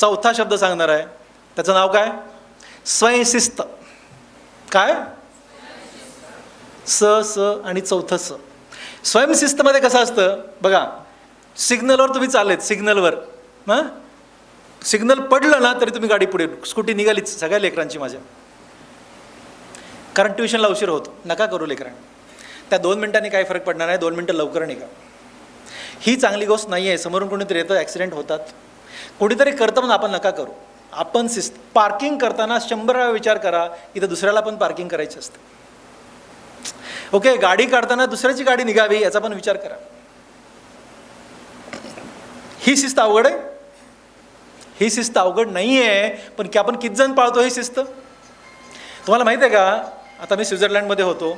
चौथा शब्द सांगणार आहे. त्याचं नाव काय? स्वयंशिस्त. काय? स स आणि चौथं स. स्वयंशिस्तमध्ये कसं असतं? बघा सिग्नलवर तुम्ही चाललेत सिग्नलवर. हां? सिग्नल पडलं ना तरी तुम्ही गाडी पुढे स्कूटी निघालीच सगळ्या लेकरांची माझ्या. कारण ट्युशनला उशीर होतो नका करू लेकरांना. त्या दोन मिनिटांनी काही फरक पडणार नाही दोन मिनटं लवकर निघा. ही चांगली गोष्ट नाही आहे समोरून कोणीतरी येतं ॲक्सिडेंट होतात. कोणीतरी करतं म्हणून आपण नका करू. आपण सिस्ट पार्किंग करताना शंभर वेळा विचार करा इथं दुसऱ्याला पण पार्किंग करायची असते. ओके गाडी काढताना दुसऱ्याची गाडी निघावी याचा पण विचार करा. ही शिस्त अवघड आहे? ही शिस्त अवघड नाही आहे पण की आपण किती जण पाळतो ही शिस्त? तुम्हाला माहिती आहे का? आता मी स्वित्झर्लंडमध्ये होतो.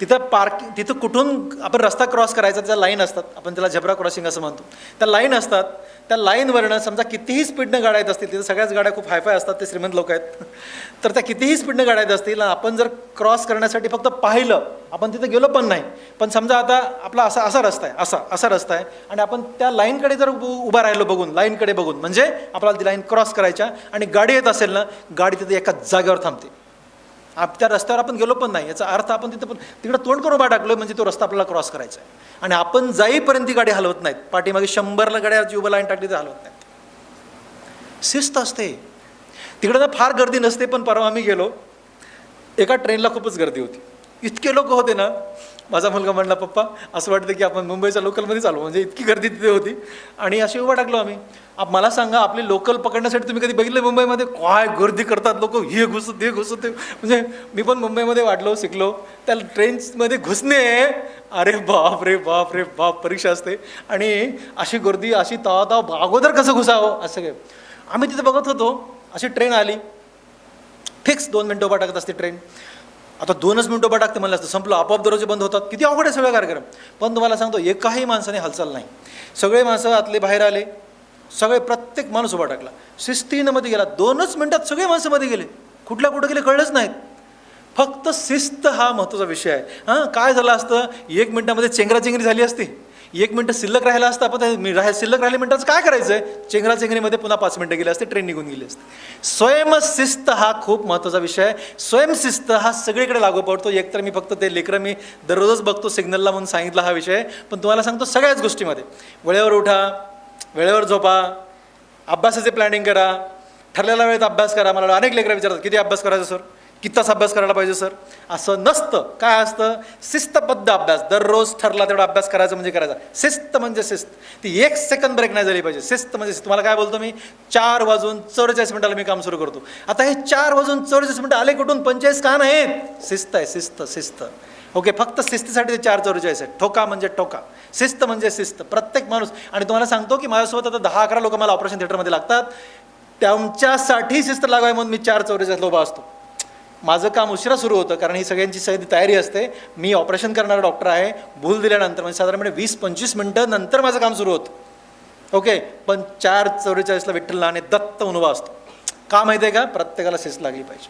तिथं पार्क तिथं कुठून आपण रस्ता क्रॉस करायचा त्या लाईन असतात. आपण त्याला झेब्रा क्रॉसिंग असं म्हणतो. त्या लाईन असतात. त्या लाईनवरनं समजा कितीही स्पीडनं गाड्या येत असतील तिथं सगळ्याच गाड्या खूप हायफाय असतात ते श्रीमंत लोक आहेत. तर त्या कितीही स्पीडनं गाड्या येत असतील आपण जर क्रॉस करण्यासाठी फक्त पाहिलं आपण तिथं गेलो पण नाही. पण समजा आता आपला असा असा रस्ता आहे असा असा रस्ता आहे. आणि आपण त्या लाईनकडे जर उ- उभा राहिलो बघून लाईनकडे बघून म्हणजे आपल्याला ती लाईन क्रॉस करायच्या आणि गाडी येत असेल ना गाडी तिथे एका जागेवर थांबते. आप त्या रस्त्यावर आपण गेलो पण नाही. याचा अर्थ आपण तिथं पण तिकडं तोंड करून उभा टाकलो म्हणजे तो रस्ता आपल्याला क्रॉस करायचा आहे आणि आपण जाईपर्यंत ती गाडी हलवत नाहीत. पाठीमागे शंभरला गाड्याची उभं लाईन टाकली तर हलवत नाहीत. शिस्त असते. तिकडं ना फार गर्दी नसते पण परवा आम्ही गेलो. एका ट्रेनला खूपच गर्दी होती. इतके लोक होते ना माझा मुलगा म्हणला पप्पा असं वाटतं की आपण मुंबईच्या लोकलमध्ये चालू म्हणजे इतकी गर्दी तिथे होती. आणि अशी उभा टाकलो आम्ही. आप मला सांगा आपली लोकल पकडण्यासाठी तुम्ही कधी बघितलं मुंबईमध्ये? काय गर्दी करतात लोक? हे घुसत हे घुसत ते म्हणजे मी पण मुंबईमध्ये वाढलो शिकलो. त्या ट्रेन्समध्ये घुसणे अरे बाप रे बाप रे बाप परीक्षा असते. आणि अशी गर्दी अशी ताव ताव अगोदर कसं घुसावं असं काय. आम्ही तिथे बघत होतो अशी ट्रेन आली. फिक्स दोन मिनटं उभा टाकत असते ट्रेन. आता दोनच मिनटं उभा टाकते म्हणलं असतं. संपलं. आपोआप दरवाजे बंद होतात. किती अवघड आहे सगळं कार्यक्रम. पण तुम्हाला सांगतो एकाही माणसाने हालचाल नाही. सगळे माणसं आतले बाहेर आले. सगळे प्रत्येक माणूस उभा टाकला. शिस्तीनमध्ये गेला. दोनच मिनटात सगळे माणसं मध्ये गेले. कुठल्या कुठं गेले कळलंच नाहीत. फक्त शिस्त हा महत्त्वाचा विषय आहे. हां काय झालं असतं? एक मिनटामध्ये चेंगराचेंगरी झाली असती. एक मिनटं शिल्लक राहिला असतं आपण मी राह शिल्लक राहिल्या मिनटाचं काय करायचं आहे चेंगराचेंगरीमध्ये पुन्हा पाच मिनटं गेली असते ट्रेन निघून गेली असते. स्वयंशिस्त हा खूप महत्त्वाचा विषय आहे. स्वयंशिस्त हा सगळीकडे लागू पडतो. एकतर मी फक्त ते लेकरं मी दररोजच बघतो सिग्नलला म्हणून सांगितला हा विषय. पण तुम्हाला सांगतो सगळ्याच गोष्टीमध्ये. वेळेवर उठा वेळेवर झोपा अभ्यासाचे प्लॅनिंग करा. ठरलेल्या वेळेत अभ्यास करा. मला अनेक लेकरं विचारतात किती अभ्यास करायचा सर किती तास अभ्यास करायला पाहिजे सर? असं नसतं. काय असतं? शिस्तबद्ध अभ्यास. दररोज ठरला तेवढा अभ्यास करायचा म्हणजे करायचा. शिस्त म्हणजे शिस्त. ती एक सेकंद ब्रेक नाही झाली पाहिजे. शिस्त म्हणजे शिस्त. तुम्हाला काय बोलतो मी? चार वाजून चौवेचाळीस मिनिटाला मी काम सुरू करतो. आता हे चार वाजून चौवेचाळीस मिनिटं आले कुठून? पंचेचाळीस का नाहीत? शिस्त आहे शिस्त शिस्त. ओके फक्त शिस्तीसाठी ते चार चौरेचाळीस आहे ठोका म्हणजे ठोका. शिस्त म्हणजे शिस्त. प्रत्येक माणूस आणि तुम्हाला सांगतो की माझ्यासोबत आता दहा अकरा लोक मला ऑपरेशन थिएटरमध्ये लागतात. त्यांच्यासाठी शिस्त लागावी म्हणून मी चार चौवेचाळीस उभा असतो. माझं काम उशिरा सुरू होतं कारण ही सगळ्यांची सगळी तयारी असते. मी ऑपरेशन करणारा डॉक्टर आहे भूल दिल्यानंतर म्हणजे साधारणपणे वीस पंचवीस मिनटं नंतर माझं काम सुरू होतं. ओके? पण चार चौवेचाळीसला विठ्ठल आणि दत्त अनुभव असतो. का माहिती आहे का? प्रत्येकाला शिस्त लागली पाहिजे.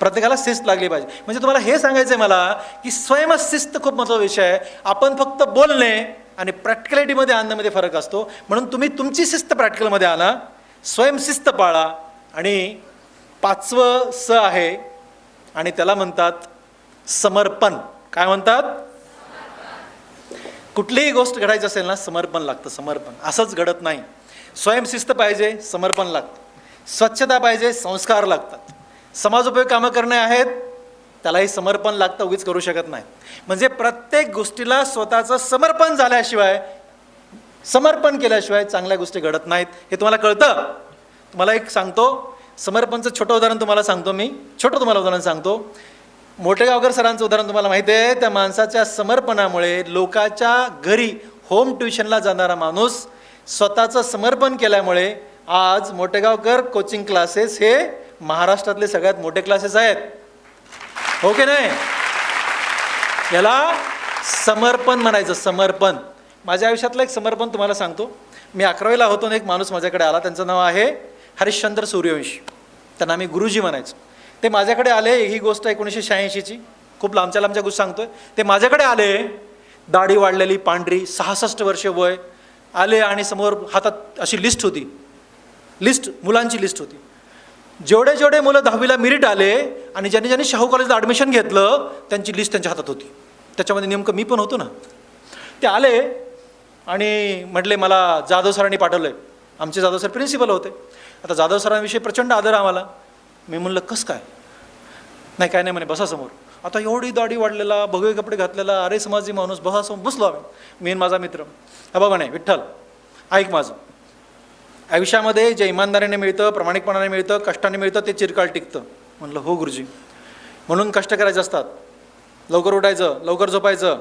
प्रत्येकाला शिस्त लागली पाहिजे. म्हणजे तुम्हाला हे सांगायचं आहे मला की स्वयंशिस्त खूप महत्त्वाचा विषय आहे. आपण फक्त बोलणे आणि प्रॅक्टिकलिटीमध्ये आणण्यामध्ये फरक असतो. म्हणून तुम्ही तुमची शिस्त प्रॅक्टिकलमध्ये आणा स्वयंशिस्त पाळा आणि पाचवं स आहे आणि त्याला म्हणतात समर्पण. काय म्हणतात? कुठलीही गोष्ट घडायची असेल ना समर्पण लागतं समर्पण. असंच घडत नाही. स्वयंशिस्त पाहिजे समर्पण लागतं. स्वच्छता पाहिजे संस्कार लागतात. समाजोपयोग कामं करणे आहेत त्यालाही समर्पण लागतं उगीच करू शकत नाही. म्हणजे प्रत्येक गोष्टीला स्वतःचं समर्पण झाल्याशिवाय समर्पण केल्याशिवाय चांगल्या गोष्टी घडत नाहीत. हे तुम्हाला कळतं? तुम्हाला एक सांगतो समर्पणचं छोटं उदाहरण तुम्हाला सांगतो मी. छोटं तुम्हाला उदाहरण सांगतो. मोठेगावकर सरांचं उदाहरण तुम्हाला माहिती आहे. त्या माणसाच्या समर्पणामुळे लोकाच्या घरी होम ट्युशनला जाणारा माणूस स्वतःचं समर्पण केल्यामुळे आज मोठेगावकर कोचिंग क्लासेस हे महाराष्ट्रातले सगळ्यात मोठे क्लासेस आहेत. हो की नाही? याला समर्पण म्हणायचं समर्पण. माझ्या आयुष्यातलं एक समर्पण तुम्हाला सांगतो. मी अकरावीला होतो ना एक माणूस माझ्याकडे आला. त्यांचं नाव आहे हरिश्चंद्र सूर्यवंशी. त्यांना आम्ही गुरुजी म्हणायचो. ते माझ्याकडे आले ही गोष्ट एकोणीसशे शहाऐंशीची. खूप लांबच्या लांबच्या गोष्टी सांगतोय. ते माझ्याकडे आले दाढी वाढलेली पांढरी सहासष्ट वर्ष वय. आले आणि समोर हातात अशी लिस्ट होती. लिस्ट मुलांची लिस्ट होती. जेवढे जेवढे मुलं दहावीला मिरिट आले आणि ज्यांनी ज्यांनी शाहू कॉलेजला ॲडमिशन घेतलं त्यांची लिस्ट त्यांच्या हातात होती. त्याच्यामध्ये नेमकं मी पण होतो ना. ते आले आणि म्हटले मला जाधव सरांनी पाठवलं आहे आमचे जाधव सर प्रिन्सिपल होते. आता जाधव सरांविषयी प्रचंड आदर आम्हाला. मी म्हणलं कसं काय? नाही काय नाही म्हणे बसा समोर. आता एवढी दाढी वाढलेला भगवे कपडे घातलेला अरे समाजी माणूस बसा समोर बसलो आम्ही मी आणि माझा मित्र. हा बघा नाही विठ्ठल ऐक माझं. आयुष्यामध्ये जे इमानदारीने मिळतं प्रामाणिकपणाने मिळतं कष्टाने मिळतं ते चिरकाळ टिकतं. म्हणलं हो गुरुजी. म्हणून कष्ट करायचे असतात. लवकर उठायचं लवकर झोपायचं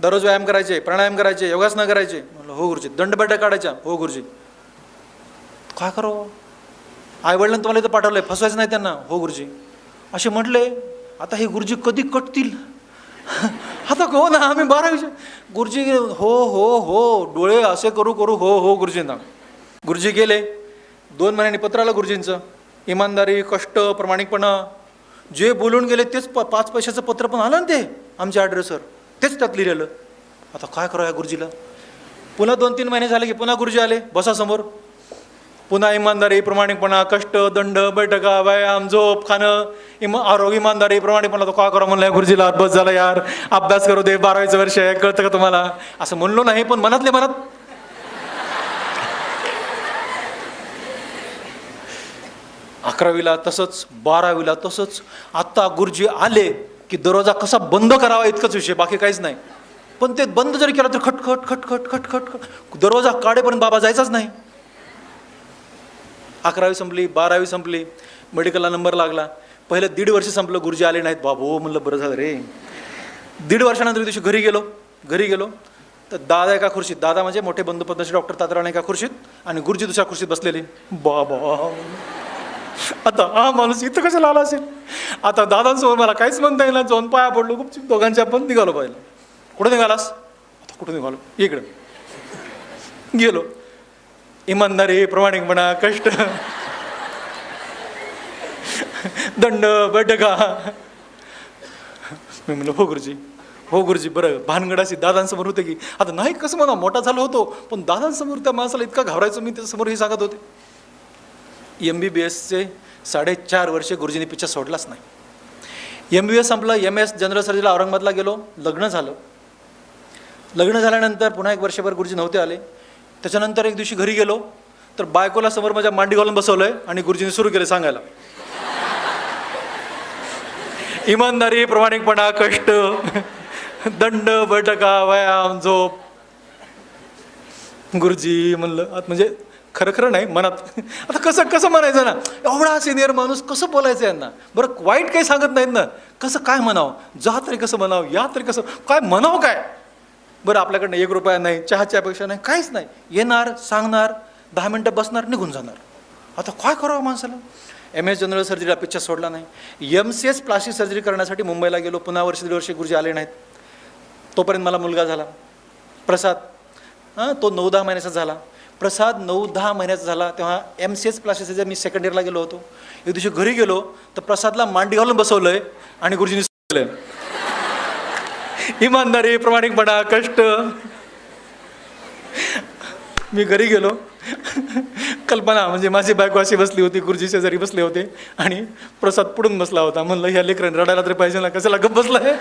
दररोज व्यायाम करायचे प्राणायाम करायचे योगासनं करायचे. म्हणलं हो गुरुजी. दंडबैठक काढायच्या. हो गुरुजी. काय करू? आईवडिलांनी तुम्हाला इथं आहे फसवायचं नाही त्यांना. हो गुरुजी. असे म्हटले आता हे गुरुजी कधी कटतील? आता हो ना आम्ही बारावी गुरुजी हो हो हो डोळे असे करू करू हो हो गुरुजींना. गुरुजी गेले. दोन महिन्यांनी पत्र आलं गुरुजींचं. इमानदारी कष्ट प्रामाणिकपणा. जे बोलून गेले तेच प पाच पैशाचं पत्र पण आलं ना ते आमच्या ॲड्रेसवर तेच त्यात लिहिलेलं. आता काय करावं या गुरुजीला? पुन्हा दोन तीन महिने झाले की पुन्हा गुरुजी आले बसा समोर. पुन्हा इमानदारी प्रामाणिकपणा कष्ट दंड बैठका व्यायाम झोप खाणं. इम आरोग्य इमानदारी प्रामाणिकपणा तो का करा म्हणलं गुरुजीला बस झाला यार. अभ्यास करू दे बारावीचं वर्ष आहे कळतं का तुम्हाला? असं म्हणलो नाही पण मनातले मनात. अकरावीला तसंच बारावीला तसंच. आत्ता गुरुजी आले की दरवाजा कसा बंद करावा इतकंच विषय बाकी काहीच नाही. पण ते बंद जरी केलं तर खटखट खटखट खटखट. खट दरवाजा काढेपर्यंत बाबा जायचाच नाही. अकरावी संपली बारावी संपली मेडिकलला नंबर लागला. पहिलं दीड वर्ष संपलं गुरुजी आले नाहीत. बाबू म्हणलं बरं झालं रे. दीड वर्षानंतर दिवशी घरी गेलो. घरी गेलो. तर दादा एका खुर्शीत दादा म्हणजे मोठे बंधू पद्मश्री डॉक्टर तात्राणे एका खुर्शीत आणि गुरुजी दुसऱ्या खुर्शीत बसलेले. बाबा. आता हा माणूस इथं कशाला आला असेल? आता दादांसमोर मला काहीच म्हणता येईल जाऊन पाया पडलो खूप दोघांच्या पण निघालो पाहिलं कुठं निघालास? आता कुठं निघालो? इकडं. गेलो. इमानदारी प्रामाणिकपणा कष्ट. दंड बैठका मी म्हणलं हो गुरुजी हो गुरुजी बरं भानगडाशी दादांसमोर होते की. आता नाही कसं म्हणा मोठा झालो होतो पण दादांसमोर त्या माणसाला इतका घाबरायचो मी त्याच्यासमोर हे सांगत होते. एम बी बी एसचे साडेचार वर्षे गुरुजींनी पिक्चर सोडलाच नाही. एम बी बी एस संपलं एम एस जनरल सर्जरीला औरंगाबादला गेलो लग्न झालं. लग्न झाल्यानंतर पुन्हा एक वर्षभर गुरुजी नव्हते आले. त्याच्यानंतर एक दिवशी घरी गेलो तर बायकोला समोर माझ्या मांडी घालून बसवलंय आणि गुरुजींनी सुरू केलं सांगायला. इमानदारी प्रामाणिकपणा कष्ट दंड बैठका व्यायाम झोप. गुरुजी म्हणलं आत म्हणजे खरं खरं नाही मनात. आता कसं कसं म्हणायचं ना? एवढा सिनियर माणूस कसं बोलायचं यांना? बरं वाईट काही सांगत नाहीत ना? कसं काय म्हणावं? जा तरी कसं म्हणावं या तरी कसं काय म्हणावं काय? बरं आपल्याकडनं एक रुपया नाही चहाच्या अपेक्षा नाही काहीच नाही. येणार सांगणार दहा मिनटं बसणार निघून जाणार. आता काय करावं माणसाला? एम एस जनरल सर्जरीला पिक्चर सोडला नाही. M C S plastic surgery करण्यासाठी मुंबईला गेलो पुन्हा वर्ष दीड वर्ष गुरुजी आले नाहीत. तोपर्यंत मला मुलगा झाला. प्रसाद हां तो नऊ दहा महिन्याचा झाला. प्रसाद नऊ दहा महिन्याचा झाला तेव्हा M C S plastic surgery मी सेकंड इयरला गेलो होतो. एक दिवशी घरी गेलो तर प्रसादला मांडी घालून बसवलं आहे आणि गुरुजींनी सांगितलं इमानदारी प्रामाणिकपणा कष्ट. मी घरी गेलो. कल्पना म्हणजे माझी बायको अशी बसली होती गुरुजी शेजारी बसले होते आणि प्रसाद पुढून बसला होता. म्हणलं ह्या लेकरांनी रडायला तरी पाहिजे ना कशाला गप्प आहे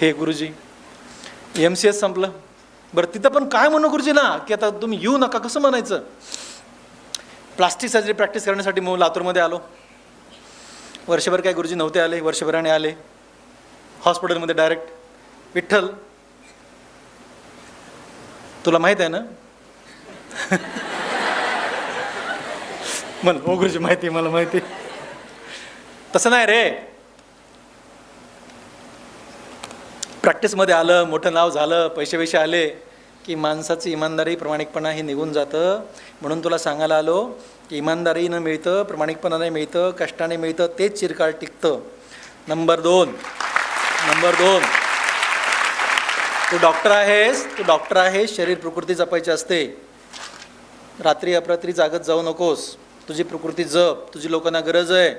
हे गुरुजी एम सी एस संपलं. बरं तिथं पण काय म्हणू गुरुजी ना की आता तुम्ही येऊ नका कसं म्हणायचं? प्लास्टिक सर्जरी प्रॅक्टिस करण्यासाठी मग लातूरमध्ये आलो. वर्षभर काय गुरुजी नव्हते आले वर्षभराने आले. हॉस्पिटलमध्ये डायरेक्ट विठ्ठल. तुला माहीत आहे ना? मला हो गुरुजी माहिती मला माहिती आहे. तसं नाही रे. प्रॅक्टिसमध्ये आलं मोठं नाव झालं पैसे पैसे आले. की माणसाचं इमानदारी प्रामाणिकपणा हे निघून जातं. म्हणून तुला सांगायला आलो की इमानदारीनं मिळतं प्रामाणिकपणाने मिळतं कष्टाने मिळतं तेच चिरकाळ टिकतं. नंबर दोन. नंबर दोन. तू डॉक्टर आहेस तू डॉक्टर आहेस शरीर प्रकृती जपायची असते. रात्री अपरात्री जागत जाऊ नकोस. तुझी प्रकृती जप तुझी लोकांना गरज आहे.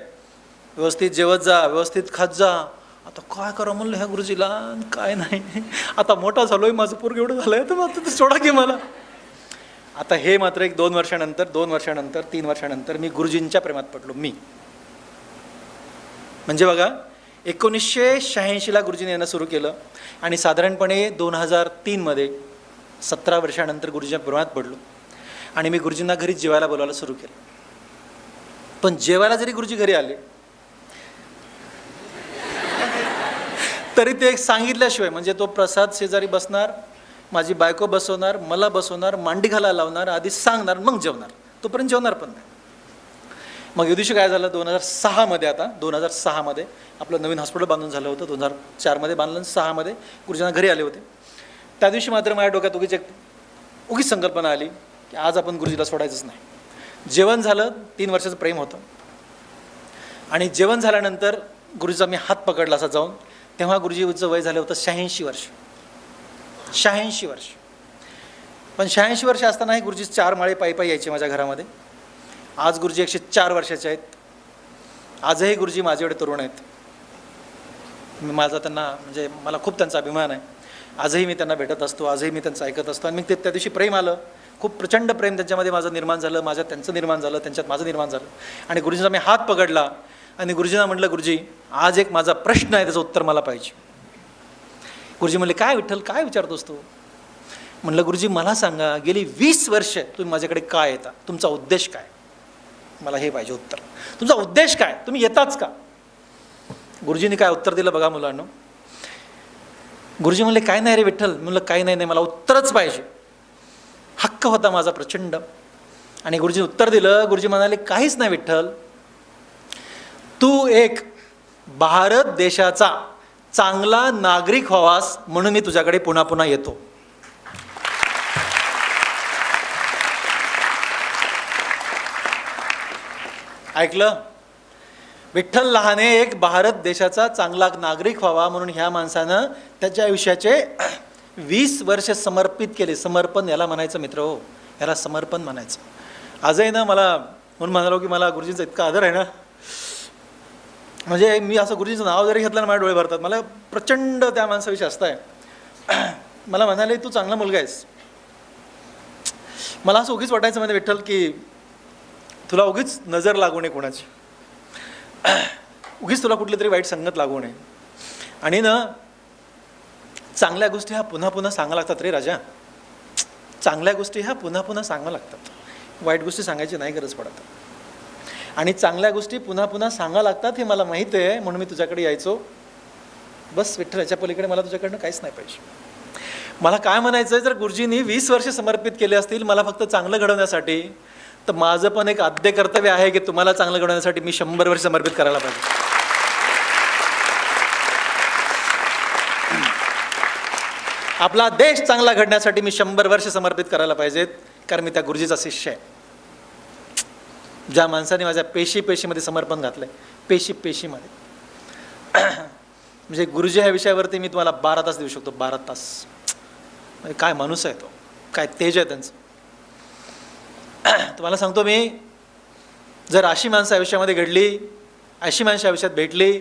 व्यवस्थित जेवत जा व्यवस्थित खात जा. आता काय करा म्हणलं ह्या गुरुजीला? आणि काय नाही. आता मोठा झालोय माझं पोरग एवढं झालंय तर मग आता सोडा की मला. आता हे मात्र एक दोन वर्षानंतर दोन वर्षानंतर तीन वर्षानंतर मी गुरुजींच्या प्रेमात पडलो मी. म्हणजे बघा एकोणीसशे शहाऐंशीला गुरुजीने येणं सुरू केलं आणि साधारणपणे दोन हजार तीनमध्ये सतरा वर्षानंतर गुरुजींच्या प्रेमात पडलो आणि मी गुरुजींना घरी जेवायला बोलायला सुरू केलं. पण जेवायला जरी गुरुजी घरी आले तरी ते एक सांगितल्याशिवाय म्हणजे तो प्रसाद शेजारी बसणार माझी बायको बसवणार मला बसवणार मांडी घालायला लावणार आधी सांगणार मग जेवणार. तोपर्यंत जेवणार पण नाही. मग या दिवशी काय झालं? दोन हजार सहामध्ये आता दोन हजार सहामध्ये आपलं नवीन हॉस्पिटल बांधून झालं होतं दोन हजार चारमध्ये बांधलं आणि सहामध्ये गुरुजींना घरी आले होते. त्या दिवशी मात्र माझ्या डोक्यात उगीच एक उगीच संकल्पना आली की आज आपण गुरुजीला सोडायचंच नाही. जेवण झालं तीन वर्षाचं प्रेम होतं. आणि जेवण झाल्यानंतर गुरुजीचा मी हात पकडला असा जाऊन तेव्हा गुरुजीचं वय झालं होतं शहाऐंशी वर्ष. शहाऐंशी वर्ष. पण शहाऐंशी वर्ष असतानाही गुरुजी चार माळे पायी पायी यायचे माझ्या घरामध्ये. आज गुरुजी एकशे चार वर्षाचे आहेत. आजही गुरुजी माझे एवढे तरुण आहेत. मी माझा त्यांना म्हणजे मला खूप त्यांचा अभिमान आहे. आजही मी त्यांना भेटत असतो आजही मी त्यांचं ऐकत असतो. आणि मी ते त्या दिवशी प्रेम आलं. खूप प्रचंड प्रेम त्यांच्यामध्ये माझं निर्माण झालं माझ्यात त्यांचं निर्माण झालं त्यांच्यात माझं निर्माण झालं. आणि गुरुजींचा मी हात पकडला. आणि गुरुजींना म्हटलं गुरुजी आज एक माझा प्रश्न आहे त्याचं उत्तर मला पाहिजे. गुरुजी म्हणले काय विठ्ठल काय विचारतोस तू? म्हणलं गुरुजी मला सांगा गेली वीस वर्ष तुम्ही माझ्याकडे काय येता? तुमचा उद्देश काय? मला हे पाहिजे उत्तर. तुमचा उद्देश काय? तुम्ही येताच का? गुरुजींनी काय उत्तर दिलं बघा मुलांना. गुरुजी म्हणले काय नाही रे विठ्ठल. म्हणलं काय नाही नाही मला उत्तरच पाहिजे. हक्क होता माझा प्रचंड. आणि गुरुजी उत्तर दिलं. गुरुजी म्हणाले काहीच नाही विठ्ठल. तू एक भारत देशाचा चांगला नागरिक व्हावास म्हणून मी तुझ्याकडे पुन्हा पुन्हा येतो. ऐकलं? विठ्ठल लहाने एक भारत देशाचा चांगला नागरिक व्हावा म्हणून ह्या माणसानं त्याच्या आयुष्याचे वीस वर्ष समर्पित केले. समर्पण याला म्हणायचं मित्र हो. याला समर्पण म्हणायचं. आजही ना मला म्हणून म्हणालो की मला गुरुजींचा इतका आदर आहे ना. म्हणजे मी असं गुरुजींचं नाव जरी घेतलं ना माझ्या डोळे भरतात. मला प्रचंड त्या माणसाविषयी असतं आहे. मला म्हणाले तू चांगला मुलगा आहेस. मला असं उगीच वाटायचं म्हणजे विठ्ठल की तुला उगीच नजर लागू नये कोणाची. उगीच तुला कुठली तरी वाईट संगत लागू नये. आणि ना चांगल्या गोष्टी ह्या पुन्हा पुन्हा सांगा लागतात रे राजा. चांगल्या गोष्टी ह्या पुन्हा पुन्हा सांगा लागतात. वाईट गोष्टी सांगायची नाही गरज पडत. आणि चांगल्या गोष्टी पुन्हा पुन्हा सांगा लागतात हे मला माहीत आहे म्हणून मी तुझ्याकडे यायचो. बस विठ्ठल याच्या पलीकडे मला तुझ्याकडनं काहीच नाही पाहिजे मला काय म्हणायचं आहे जर गुरुजींनी वीस वर्ष समर्पित केले असतील मला फक्त चांगलं घडवण्यासाठी तर माझं पण एक आद्य कर्तव्य आहे की तुम्हाला चांगलं घडवण्यासाठी मी शंभर वर्ष समर्पित करायला पाहिजे. आपला देश चांगला घडण्यासाठी मी शंभर वर्ष समर्पित करायला पाहिजेत कारण मी त्या गुरुजीचा शिष्य आहे. ज्या माणसाने माझ्या पेशी पेशीमध्ये समर्पण घातलं आहे पेशी पेशीमध्ये. म्हणजे गुरुजी ह्या विषयावरती मी तुम्हाला बारा तास देऊ शकतो बारा तास. म्हणजे काय माणूस आहे तो? काय तेज आहे त्यांचं? तुम्हाला सांगतो मी जर अशी माणसं आयुष्यामध्ये घडली अशी माणसं आयुष्यात भेटली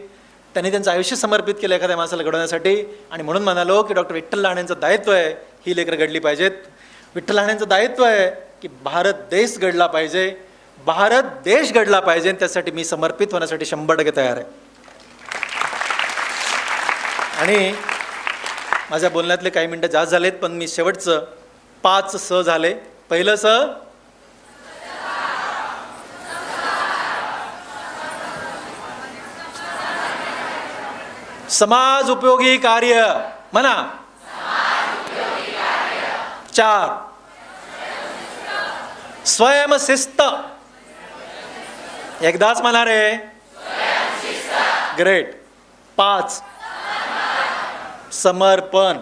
त्यांनी त्यांचं आयुष्य समर्पित केलं एखाद्या माणसाला घडवण्यासाठी आणि म्हणून म्हणालो की डॉक्टर विठ्ठल लाण्यांचं दायित्व आहे ही लेकरं घडली पाहिजेत. विठ्ठल लाण्यांचं दायित्व आहे की भारत देश घडला पाहिजे भारत देश घडला पाहिजे त्यासाठी मी समर्पित होण्यासाठी शंभर टक्के तयार आहे. आणि माझ्या बोलण्यातले काही मिनटं जास्त झालेत पण मी शेवटचं पाच स झाले. पहिलं स? समाज उपयोगी कार्य. म्हणा. चार. स्वयंशिस्त. एकदाच म्हणा रे ग्रेट. पाच. समर्पण.